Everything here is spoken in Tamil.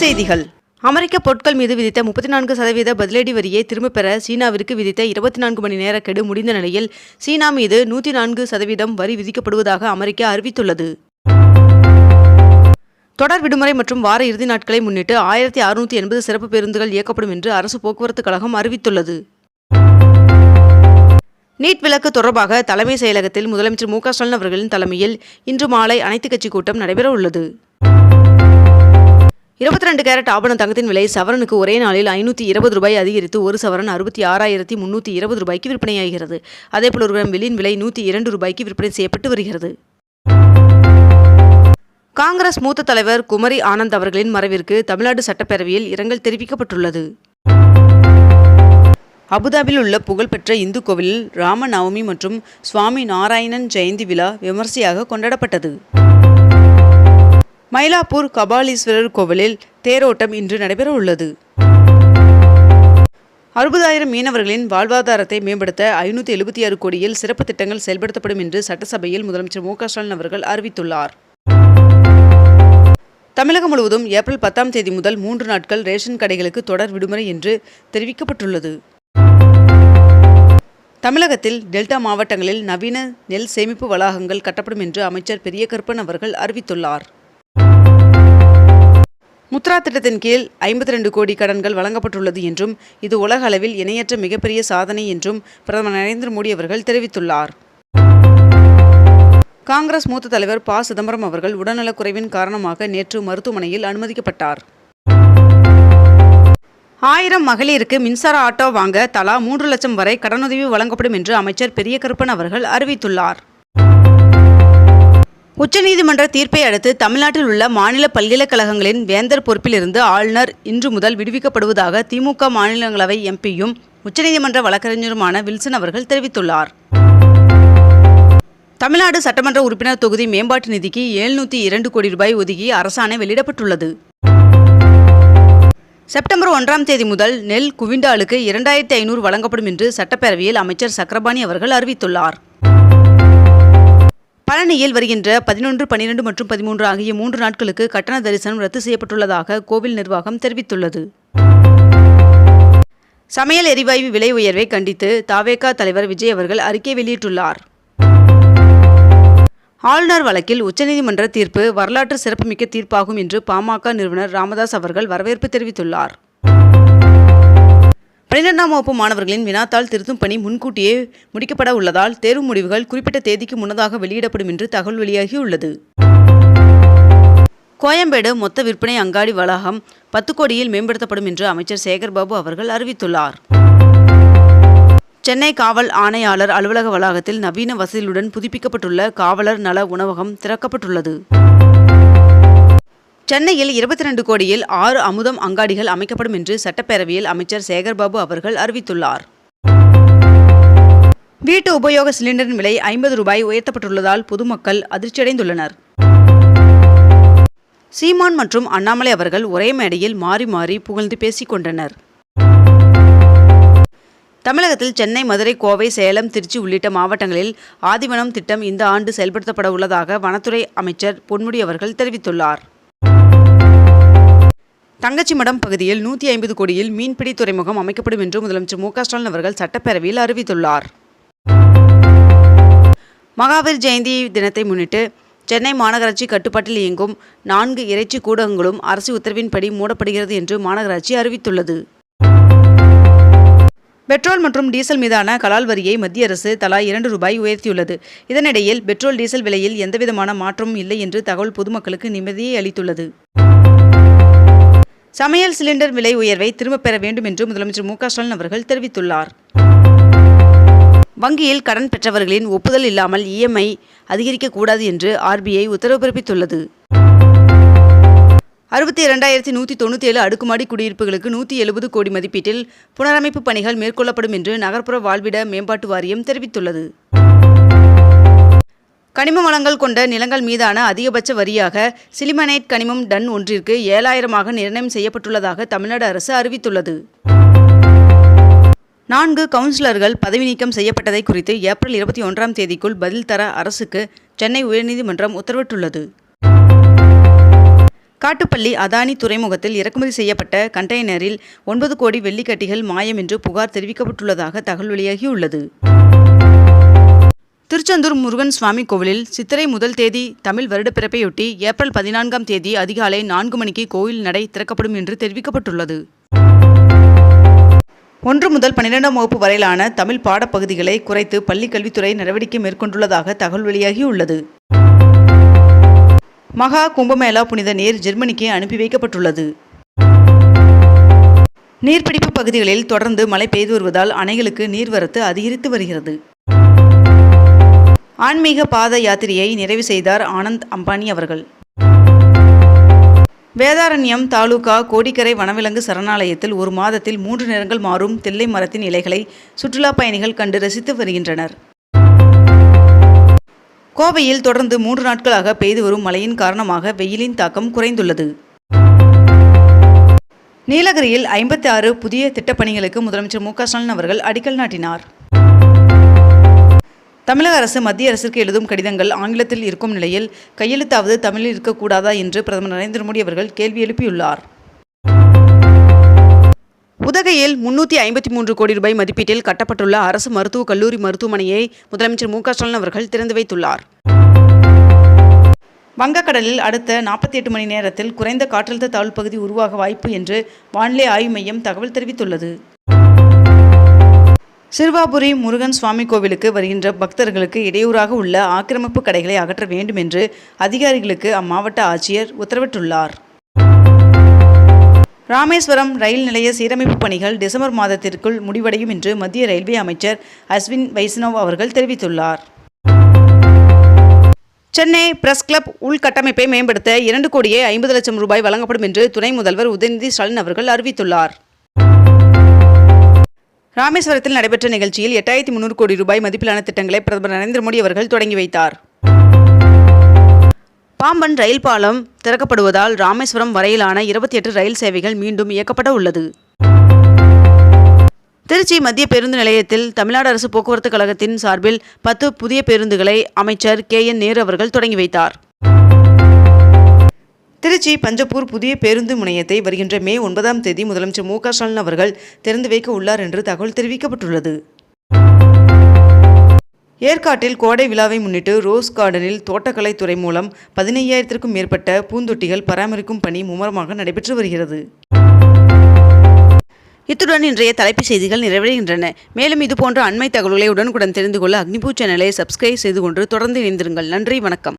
செய்திகள். அமெரிக்க பொருட்கள் மீது விதித்த முப்பத்தி நான்கு சதவீத பதிலடி வரியை திரும்பப் பெற சீனாவிற்கு விதித்த இருபத்தி நான்கு மணி நேர கெடு முடிந்த நிலையில் சீனா மீது நூற்றி நான்கு சதவீதம் வரி விதிக்கப்படுவதாக அமெரிக்கா அறிவித்துள்ளது. தொடர் விடுமுறை மற்றும் வார இறுதி நாட்களை முன்னிட்டு ஆயிரத்தி அறுநூற்றி எண்பது சிறப்பு பேருந்துகள் இயக்கப்படும் என்று அரசு போக்குவரத்து கழகம் அறிவித்துள்ளது. நீட் விலக்கு தொடர்பாக தலைமை செயலகத்தில் முதலமைச்சர் மு க ஸ்டாலின் அவர்களின் தலைமையில் இன்று மாலை அனைத்துக் கட்சி கூட்டம் நடைபெற உள்ளது இருபத்தி ரெண்டு கேரட் ஆபண தங்கத்தின் விலை சவரனுக்கு ஒரே நாளில் ஐநூற்றி இருபது ரூபாய் அதிகரித்து ஒரு சவரன் அறுபத்தி ஆறாயிரத்தி முன்னூற்றி இருபது ரூபாய்க்கு விற்பனையாகிறது. அதேபோல் ஒரு கிராம் வெளியின் விலை நூற்றி இரண்டு ரூபாய்க்கு விற்பனை செய்யப்பட்டு வருகிறது. காங்கிரஸ் மூத்த தலைவர் குமரி ஆனந்த் அவர்களின் மறைவிற்கு தமிழ்நாடு சட்டப்பேரவையில் இரங்கல் தெரிவிக்கப்பட்டுள்ளது. அபுதாபியில் உள்ள புகழ்பெற்ற இந்து கோவிலில் ராம நவமி மற்றும் சுவாமி நாராயணன் ஜெயந்தி விழா விமர்சையாக கொண்டாடப்பட்டது. மயிலாப்பூர் கபாலீஸ்வரர் கோவிலில் தேரோட்டம் இன்று நடைபெற உள்ளது அறுபதாயிரம் மீனவர்களின் வாழ்வாதாரத்தை மேம்படுத்த ஐநூற்றி எழுபத்தி ஆறு கோடியில் சிறப்பு திட்டங்கள் செயல்படுத்தப்படும் என்று சட்டசபையில் முதலமைச்சர் மு ஸ்டாலின் அவர்கள் அறிவித்துள்ளார். தமிழகம் முழுவதும் ஏப்ரல் பத்தாம் தேதி முதல் மூன்று நாட்கள் ரேஷன் கடைகளுக்கு தொடர் விடுமுறை என்று தெரிவிக்கப்பட்டுள்ளது. தமிழகத்தில் டெல்டா மாவட்டங்களில் நவீன நெல் சேமிப்பு வளாகங்கள் கட்டப்படும் என்று அமைச்சர் பெரியகருப்பன் அவர்கள் அறிவித்துள்ளார். முத்ரா திட்டத்தின் கீழ் ஐம்பத்தி ரெண்டு கோடி கடன்கள் வழங்கப்பட்டுள்ளது என்றும் இது உலக அளவில் இணையற்ற மிகப்பெரிய சாதனை என்றும் பிரதமர் நரேந்திர மோடி அவர்கள் தெரிவித்துள்ளார். காங்கிரஸ் மூத்த தலைவர் ப. சிதம்பரம் அவர்கள் உடல்நலக்குறைவின் காரணமாக நேற்று மருத்துவமனையில் அனுமதிக்கப்பட்டார். ஆயிரம் மகளிருக்கு மின்சார ஆட்டோ வாங்க தலா மூன்று லட்சம் வரை கடனுதவி வழங்கப்படும் என்று அமைச்சர் பெரிய கருப்பன் அவர்கள் அறிவித்துள்ளார். உச்சநீதிமன்ற தீர்ப்பை அடுத்து தமிழ்நாட்டில் உள்ள மாநில பல்கலைக்கழகங்களின் வேந்தர் பொறுப்பிலிருந்து ஆளுநர் இன்று முதல் விடுவிக்கப்படுவதாக திமுக மாநிலங்களவை எம்பியும் உச்சநீதிமன்ற வழக்கறிஞருமான வில்சன் அவர்கள் தெரிவித்துள்ளார். தமிழ்நாடு சட்டமன்ற உறுப்பினர் தொகுதி மேம்பாட்டு நிதிக்கு எழுநூற்றி இரண்டு கோடி ரூபாய் ஒதுக்கி அரசாணை வெளியிடப்பட்டுள்ளது. செப்டம்பர் ஒன்றாம் தேதி முதல் நெல் குவிண்டாலுக்கு இரண்டாயிரத்தி ஐநூறு வழங்கப்படும் என்று சட்டப்பேரவையில் அமைச்சர் சக்கரபாணி அவர்கள் அறிவித்துள்ளார். பழனியில் வருகின்ற பதினொன்று பன்னிரண்டு மற்றும் பதிமூன்று ஆகிய மூன்று நாட்களுக்கு கட்டண தரிசனம் ரத்து செய்யப்பட்டுள்ளதாக கோவில் நிர்வாகம் தெரிவித்துள்ளது. சமையல் எரிவாயு விலை உயர்வை கண்டித்து தாவேகா தலைவர் விஜய் அவர்கள் அறிக்கை வெளியிட்டுள்ளார். ஆளுநர் வழக்கில் உச்சநீதிமன்ற தீர்ப்பு வரலாற்று சிறப்புமிக்க தீர்ப்பாகும் என்று பாமக நிறுவனர் ராமதாஸ் அவர்கள் வரவேற்பு தெரிவித்துள்ளார். பன்னிரெண்டாம் வகுப்பு மாணவர்களின் வினாத்தாள் திருத்தும் பணி முன்கூட்டியே முடிக்கப்பட உள்ளதால் தேர்வு முடிவுகள் குறிப்பிட்ட தேதிக்கு முன்னதாக வெளியிடப்படும் என்று தகவல் வெளியாகியுள்ளது. கோயம்பேடு மொத்த விற்பனை அங்காடி வளாகம் பத்து கோடியில் மேம்படுத்தப்படும் என்று அமைச்சர் சேகர்பாபு அவர்கள் அறிவித்துள்ளார். சென்னை காவல் ஆணையாளர் அலுவலக வளாகத்தில் நவீன வசதிகளுடன் புதுப்பிக்கப்பட்டுள்ள காவலர் நல உணவகம் திறக்கப்பட்டுள்ளது. சென்னையில் இருபத்தி ரெண்டு கோடியில் ஆறு அமுதம் அங்காடிகள் அமைக்கப்படும் என்று சட்டப்பேரவையில் அமைச்சர் சேகர்பாபு அவர்கள் அறிவித்துள்ளார். வீட்டு உபயோக சிலிண்டரின் விலை ஐம்பது ரூபாய் உயர்த்தப்பட்டுள்ளதால் பொதுமக்கள் அதிர்ச்சியடைந்துள்ளனர். சீமான் மற்றும் அண்ணாமலை அவர்கள் ஒரே மேடையில் மாறி மாறி புகழ்ந்து பேசிக் கொண்டனர் தமிழகத்தில் சென்னை மதுரை கோவை சேலம் திருச்சி உள்ளிட்ட மாவட்டங்களில் ஆதிவனம் திட்டம் இந்த ஆண்டு செயல்படுத்தப்பட உள்ளதாக வனத்துறை அமைச்சர் பொன்முடி அவர்கள் தெரிவித்துள்ளார். தங்கச்சிமடம் பகுதியில் நூற்றி ஐம்பது கோடியில் மீன்பிடி துறைமுகம் அமைக்கப்படும் என்று முதலமைச்சர் மு க ஸ்டாலின் அவர்கள் சட்டப்பேரவையில் அறிவித்துள்ளார். மகாவீர் ஜெயந்தி தினத்தை முன்னிட்டு சென்னை மாநகராட்சி கட்டுப்பாட்டில் இயங்கும் நான்கு இறைச்சி கூடங்களும் அரசு உத்தரவின்படி மூடப்படுகிறது என்று மாநகராட்சி அறிவித்துள்ளது. பெட்ரோல் மற்றும் டீசல் மீதான கலால் வரியை மத்திய அரசு தலா இரண்டு ரூபாய் உயர்த்தியுள்ளது. இதனிடையில் பெட்ரோல் டீசல் விலையில் எந்தவிதமான மாற்றமும் இல்லை என்று தகவல் பொதுமக்களுக்கு நிம்மதியை அளித்துள்ளது. சமையல் சிலிண்டர் விலை உயர்வை திரும்பப் பெற வேண்டும் என்று முதலமைச்சர் மு ஸ்டாலின் அவர்கள் தெரிவித்துள்ளார். வங்கியில் கடன் பெற்றவர்களின் ஒப்புதல் இல்லாமல் இஎம்ஐ அதிகரிக்கக்கூடாது என்று ஆர்பிஐ உத்தரவு பிறப்பித்துள்ளது. அறுபத்தி இரண்டாயிரத்தி நூற்றி தொண்ணூற்றி ஏழு அடுக்குமாடி குடியிருப்புகளுக்கு நூற்றி எழுபது கோடி மதிப்பீட்டில் புனரமைப்பு பணிகள் மேற்கொள்ளப்படும் என்று நகர்ப்புற வாழ்விட மேம்பாட்டு வாரியம் தெரிவித்துள்ளது. கனிம வளங்கள் கொண்ட நிலங்கள் மீதான அதிகபட்ச வரியாக சிலிமனைட் கனிமம் டன் ஒன்றிற்கு ஏழாயிரமாக நிர்ணயம் செய்யப்பட்டுள்ளதாக தமிழ்நாடு அரசு அறிவித்துள்ளது. நான்கு கவுன்சிலர்கள் பதவி நீக்கம் செய்யப்பட்டதை குறித்து ஏப்ரல் இருபத்தி ஒன்றாம் தேதிக்குள் பதில் தர அரசுக்கு சென்னை உயர்நீதிமன்றம் உத்தரவிட்டுள்ளது. காட்டுப்பள்ளி அதானி துறைமுகத்தில் இறக்குமதி செய்யப்பட்ட கண்டெய்னரில் ஒன்பது கோடி வெள்ளிக்கட்டிகள் மாயம் என்று புகார் தெரிவிக்கப்பட்டுள்ளதாக தகவல் வெளியாகியுள்ளது. திருச்செந்தூர் முருகன் சுவாமி கோவிலில் சித்திரை முதல் தேதி தமிழ் வருடப்பிறப்பையொட்டி ஏப்ரல் பதினான்காம் தேதி அதிகாலை நான்கு மணிக்கு கோயில் நடை திறக்கப்படும் என்று தெரிவிக்கப்பட்டுள்ளது. ஒன்று முதல் பன்னிரெண்டாம் வகுப்பு வரையிலான தமிழ் பாடப்பகுதிகளை குறைத்து பள்ளிக் கல்வித்துறை நடவடிக்கை மேற்கொண்டுள்ளதாக தகவல் வெளியாகியுள்ளது. மகா கும்பமேளா புனித நீர் ஜெர்மனிக்கு அனுப்பி வைக்கப்பட்டுள்ளது. நீர்பிடிப்பு பகுதிகளில் தொடர்ந்து மழை பெய்து வருவதால் அணைகளுக்கு நீர்வரத்து அதிகரித்து வருகிறது. ஆன்மீக பாத யாத்திரையை நிறைவு செய்தார் ஆனந்த் அம்பானி அவர்கள். வேதாரண்யம் தாலுகா கோடிக்கரை வனவிலங்கு சரணாலயத்தில் ஒரு மாதத்தில் மூன்று நிறங்கள் மாறும் தில்லை மரத்தின் இலைகளை சுற்றுலா பயணிகள் கண்டு ரசித்து வருகின்றனர். கோவையில் தொடர்ந்து மூன்று நாட்களாக பெய்து வரும் மழையின் காரணமாக வெயிலின் தாக்கம் குறைந்துள்ளது. நீலகிரியில் ஐம்பத்தி ஆறு புதிய திட்டப்பணிகளுக்கு முதலமைச்சர் மு க ஸ்டாலின் அவர்கள் அடிக்கல் நாட்டினார். தமிழக அரசு மத்திய அரசிற்கு எழுதும் கடிதங்கள் ஆங்கிலத்தில் இருக்கும் நிலையில் கையெழுத்தாவது தமிழில் இருக்கக்கூடாதா என்று பிரதமர் நரேந்திர மோடி அவர்கள் கேள்வி எழுப்பியுள்ளார். உதகையில் முன்னூற்றி ஐம்பத்தி மூன்று கோடி ரூபாய் மதிப்பீட்டில் கட்டப்பட்டுள்ள அரசு மருத்துவக் கல்லூரி மருத்துவமனையை முதலமைச்சர் மு க ஸ்டாலின் அவர்கள் திறந்து வைத்துள்ளார். வங்கக்கடலில் அடுத்த நாற்பத்தி எட்டு மணி நேரத்தில் குறைந்த காற்றழுத்த தாழ்வு பகுதி உருவாக வாய்ப்பு என்று வானிலை ஆய்வு மையம் தகவல் தெரிவித்துள்ளது. சிறுவாபுரி முருகன் சுவாமி கோவிலுக்கு வருகின்ற பக்தர்களுக்கு இடையூறாக உள்ள ஆக்கிரமிப்பு கடைகளை அகற்ற வேண்டும் என்று அதிகாரிகளுக்கு அம்மாவட்ட ஆட்சியர் உத்தரவிட்டுள்ளார். ராமேஸ்வரம் ரயில் நிலைய சீரமைப்பு பணிகள் டிசம்பர் மாதத்திற்குள் முடிவடையும் என்று மத்திய ரயில்வே அமைச்சர் அஸ்வின் வைஷ்ணவ் அவர்கள் தெரிவித்துள்ளார். சென்னை பிரஸ் கிளப் உள்கட்டமைப்பை மேம்படுத்த இரண்டு கோடியே ஐம்பது லட்சம் ரூபாய் வழங்கப்படும் என்று துணை முதல்வர் உதயநிதி ஸ்டாலின் அவர்கள் அறிவித்துள்ளார். ராமேஸ்வரத்தில் நடைபெற்ற நிகழ்ச்சியில் எட்டாயிரத்தி முன்னூறு கோடி ரூபாய் மதிப்பிலான திட்டங்களை பிரதமர் நரேந்திர மோடி அவர்கள் தொடங்கி வைத்தார். பாம்பன் ரயில் பாலம் திறக்கப்படுவதால் ராமேஸ்வரம் வரையிலான இருபத்தி எட்டு ரயில் சேவைகள் மீண்டும் இயக்கப்பட உள்ளது. திருச்சி மத்திய பேருந்து நிலையத்தில் தமிழ்நாடு அரசு போக்குவரத்து கழகத்தின் சார்பில் பத்து புதிய பேருந்துகளை அமைச்சர் கே என் நேரு அவர்கள் தொடங்கி வைத்தார். திருச்சி பஞ்சப்பூர் புதிய பேருந்து முனையத்தை வருகின்ற மே ஒன்பதாம் தேதி முதலமைச்சர் மு க ஸ்டாலின் அவர்கள் திறந்து வைக்க உள்ளார் என்று தகவல் தெரிவிக்கப்பட்டுள்ளது. ஏற்காட்டில் கோடை விழாவை முன்னிட்டு ரோஸ் கார்டனில் தோட்டக்கலைத்துறை மூலம் பதினையாயிரத்திற்கும் மேற்பட்ட பூந்தொட்டிகள் பராமரிக்கும் பணி மும்முரமாக நடைபெற்று வருகிறது. இத்துடன் இன்றைய தலைப்புச் செய்திகள் நிறைவடைகின்றன. மேலும் இதுபோன்ற அண்மை தகவல்களை உடனுக்குடன் தெரிந்து கொள்ள அக்னிபூ சேனலை சப்ஸ்கிரைப் செய்து கொண்டு தொடர்ந்து இணைந்திருங்கள். நன்றி வணக்கம்.